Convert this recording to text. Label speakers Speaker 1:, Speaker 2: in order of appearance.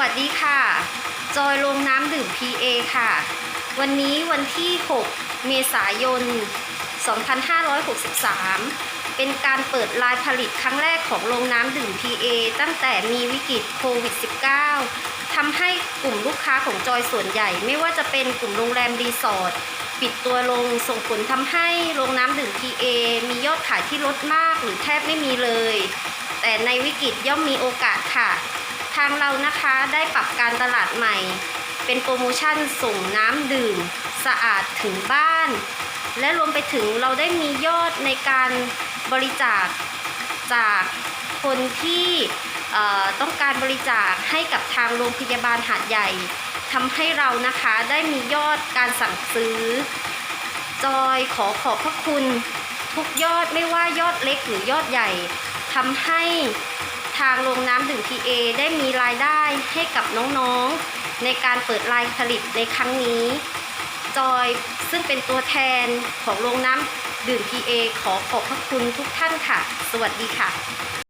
Speaker 1: วัสดีค่ะ จอยโรงน้ำดื่ม PA ค่ะ วันนี้วันที่ 6 เมษายน 2563 เป็นการเปิดลายผลิตครั้งแรกของโรงน้ำดื่ม PA ตั้งแต่มีวิกฤตโควิด -19 ทำให้กลุ่มลูกค้าของจอยส่วนใหญ่ ไม่ว่าจะเป็นกลุ่มโรงแรมรีสอร์ทปิดตัวลงส่งผลทำให้โรงน้ำดื่ม PA มียอดขายที่ลดมากหรือแทบไม่มีเลย แต่ในวิกฤตย่อมมีโอกาสค่ะางเรานะคะได้ปรับการตลาดใหม่ เป็นโปรโมชั่นส่งน้ำดื่ม สะอาดถึงบ้าน และรวมไปถึงเราได้มียอดในการบริจาคจากคนที่ต้องการบริจาคให้กับทางโรงพยาบาลหาดใหญ่ทำให้เรานะคะได้มียอดการสั่งซื้อ จอยขอขอบพระคุณทุกยอดไม่ว่ายอดเล็กหรือยอดใหญ่ทำให้ ทางโรงน้ำดื่ม PA ได้มีรายได้ให้กับน้องๆ ในการเปิดลายผลิตในครั้งนี้ จอยซึ่งเป็นตัวแทนของโรงน้ำดื่ม PA ขอขอบพระคุณทุกท่านค่ะ สวัสดีค่ะ